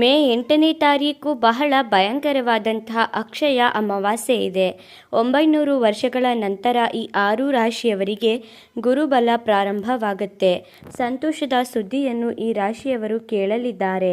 ಮೇ ಎಂಟನೇ ತಾರೀಕು ಬಹಳ ಭಯಂಕರವಾದಂತಹ ಅಕ್ಷಯ ಅಮಾವಾಸ್ಯೆ ಇದೆ. ಒಂಬೈನೂರು ವರ್ಷಗಳ ನಂತರ ಈ ಆರು ರಾಶಿಯವರಿಗೆ ಗುರುಬಲ ಪ್ರಾರಂಭವಾಗುತ್ತೆ. ಸಂತೋಷದ ಸುದ್ದಿಯನ್ನು ಈ ರಾಶಿಯವರು ಕೇಳಲಿದ್ದಾರೆ.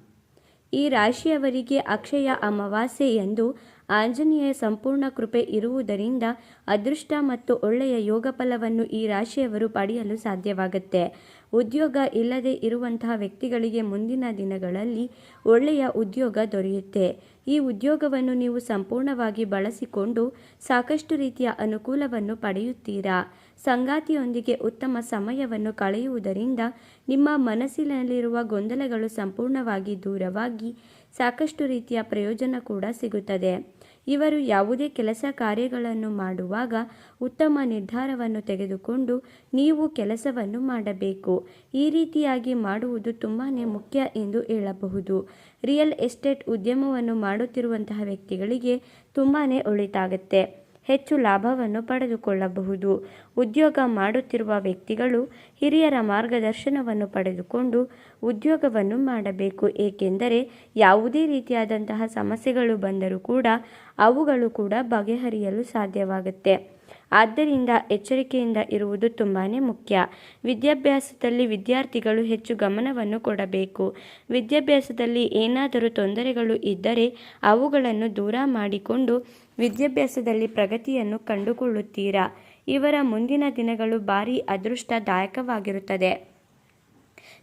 ಈ ರಾಶಿಯವರಿಗೆ ಅಕ್ಷಯ ಅಮಾವಾಸ್ಯೆ ಎಂದು ಆಂಜನೇಯ ಸಂಪೂರ್ಣ ಕೃಪೆ ಇರುವುದರಿಂದ ಅದೃಷ್ಟ ಮತ್ತು ಒಳ್ಳೆಯ ಯೋಗ ಫಲವನ್ನು ಈ ರಾಶಿಯವರು ಪಡೆಯಲು ಸಾಧ್ಯವಾಗುತ್ತೆ. ಉದ್ಯೋಗ ಇಲ್ಲದೆ ಇರುವಂತಹ ವ್ಯಕ್ತಿಗಳಿಗೆ ಮುಂದಿನ ದಿನಗಳಲ್ಲಿ ಒಳ್ಳೆಯ ಉದ್ಯೋಗ ದೊರೆಯುತ್ತೆ. ಈ ಉದ್ಯೋಗವನ್ನು ನೀವು ಸಂಪೂರ್ಣವಾಗಿ ಬಳಸಿಕೊಂಡು ಸಾಕಷ್ಟು ರೀತಿಯ ಅನುಕೂಲವನ್ನು ಪಡೆಯುತ್ತೀರಾ? ಸಂಗಾತಿಯೊಂದಿಗೆ ಉತ್ತಮ ಸಮಯವನ್ನು ಕಳೆಯುವುದರಿಂದ ನಿಮ್ಮ ಮನಸ್ಸಿನಲ್ಲಿರುವ ಗೊಂದಲಗಳು ಸಂಪೂರ್ಣವಾಗಿ ದೂರವಾಗಿ ಸಾಕಷ್ಟು ರೀತಿಯ ಪ್ರಯೋಜನ ಕೂಡ ಸಿಗುತ್ತದೆ. ಇವರು ಯಾವುದೇ ಕೆಲಸ ಕಾರ್ಯಗಳನ್ನು ಮಾಡುವಾಗ ಉತ್ತಮ ನಿರ್ಧಾರವನ್ನು ತೆಗೆದುಕೊಂಡು ನೀವು ಕೆಲಸವನ್ನು ಮಾಡಬೇಕು. ಈ ರೀತಿಯಾಗಿ ಮಾಡುವುದು ತುಂಬಾ ಮುಖ್ಯ ಎಂದು ಹೇಳಬಹುದು. ರಿಯಲ್ ಎಸ್ಟೇಟ್ ಉದ್ಯಮವನ್ನು ಮಾಡುತ್ತಿರುವಂತಹ ವ್ಯಕ್ತಿಗಳಿಗೆ ತುಂಬಾ ಒಳಿತಾಗುತ್ತೆ. ಹೆಚ್ಚು ಲಾಭವನ್ನು ಪಡೆದುಕೊಳ್ಳಬಹುದು. ಉದ್ಯೋಗ ಮಾಡುತ್ತಿರುವ ವ್ಯಕ್ತಿಗಳು ಹಿರಿಯರ ಮಾರ್ಗದರ್ಶನವನ್ನು ಪಡೆದುಕೊಂಡು ಉದ್ಯೋಗವನ್ನು ಮಾಡಬೇಕು. ಏಕೆಂದರೆ ಯಾವುದೇ ರೀತಿಯಾದಂತಹ ಸಮಸ್ಯೆಗಳು ಬಂದರೂ ಕೂಡ ಅವುಗಳು ಕೂಡ ಬಗೆಹರಿಯಲು ಸಾಧ್ಯವಾಗುತ್ತೆ. ಆದ್ದರಿಂದ ಎಚ್ಚರಿಕೆಯಿಂದ ಇರುವುದು ತುಂಬಾ ಮುಖ್ಯ. ವಿದ್ಯಾಭ್ಯಾಸದಲ್ಲಿ ವಿದ್ಯಾರ್ಥಿಗಳು ಹೆಚ್ಚು ಗಮನವನ್ನು ಕೊಡಬೇಕು. ವಿದ್ಯಾಭ್ಯಾಸದಲ್ಲಿ ಏನಾದರೂ ತೊಂದರೆಗಳು ಇದ್ದರೆ ಅವುಗಳನ್ನು ದೂರ ಮಾಡಿಕೊಂಡು ವಿದ್ಯಾಭ್ಯಾಸದಲ್ಲಿ ಪ್ರಗತಿಯನ್ನು ಕಂಡುಕೊಳ್ಳುತ್ತೀರಾ? ಇವರ ಮುಂದಿನ ದಿನಗಳು ಭಾರೀ ಅದೃಷ್ಟದಾಯಕವಾಗಿರುತ್ತದೆ.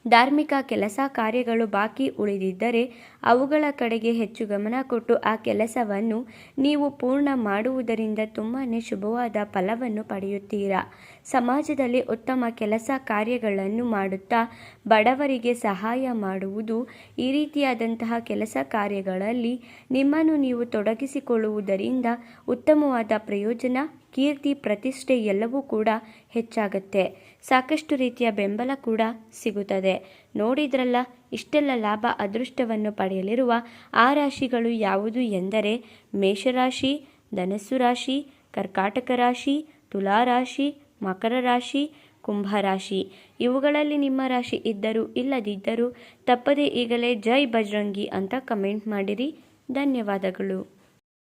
ಧಾರ್ಮಿಕ ಕೆಲಸ ಕಾರ್ಯಗಳು ಬಾಕಿ ಉಳಿದಿದ್ದರೆ ಅವುಗಳ ಕಡೆಗೆ ಹೆಚ್ಚು ಗಮನ ಕೊಟ್ಟು ಆ ಕೆಲಸವನ್ನು ನೀವು ಪೂರ್ಣ ಮಾಡುವುದರಿಂದ ತುಂಬಾ ಶುಭವಾದ ಫಲವನ್ನು ಪಡೆಯುತ್ತೀರಾ. ಸಮಾಜದಲ್ಲಿ ಉತ್ತಮ ಕೆಲಸ ಕಾರ್ಯಗಳನ್ನು ಮಾಡುತ್ತಾ ಬಡವರಿಗೆ ಸಹಾಯ ಮಾಡುವುದು ಈ ರೀತಿಯಾದಂತಹ ಕೆಲಸ ಕಾರ್ಯಗಳಲ್ಲಿ ನಿಮ್ಮನ್ನು ನೀವು ತೊಡಗಿಸಿಕೊಳ್ಳುವುದರಿಂದ ಉತ್ತಮವಾದ ಪ್ರಯೋಜನ ಕೀರ್ತಿ, ಪ್ರತಿಷ್ಠೆ ಎಲ್ಲವೂ ಕೂಡ ಹೆಚ್ಚಾಗುತ್ತೆ. ಸಾಕಷ್ಟು ರೀತಿಯ ಬೆಂಬಲ ಕೂಡ ಸಿಗುತ್ತದೆ. ನೋಡಿದ್ರಲ್ಲ, ಇಷ್ಟೆಲ್ಲ ಲಾಭ ಅದೃಷ್ಟವನ್ನು ಪಡೆಯಲಿರುವ ಆ ರಾಶಿಗಳು ಯಾವುದು ಎಂದರೆ ಮೇಷರಾಶಿ, ಧನಸ್ಸು ರಾಶಿ, ಕರ್ಕಾಟಕ ರಾಶಿ ತುಲಾರಾಶಿ ಮಕರ ರಾಶಿ ಕುಂಭರಾಶಿ ಇವುಗಳಲ್ಲಿ ನಿಮ್ಮ ರಾಶಿ ಇದ್ದರೂ ಇಲ್ಲದಿದ್ದರೂ ತಪ್ಪದೇ ಈಗಲೇ ಜೈ ಬಜರಂಗಿ ಅಂತ ಕಮೆಂಟ್ ಮಾಡಿರಿ. ಧನ್ಯವಾದಗಳು.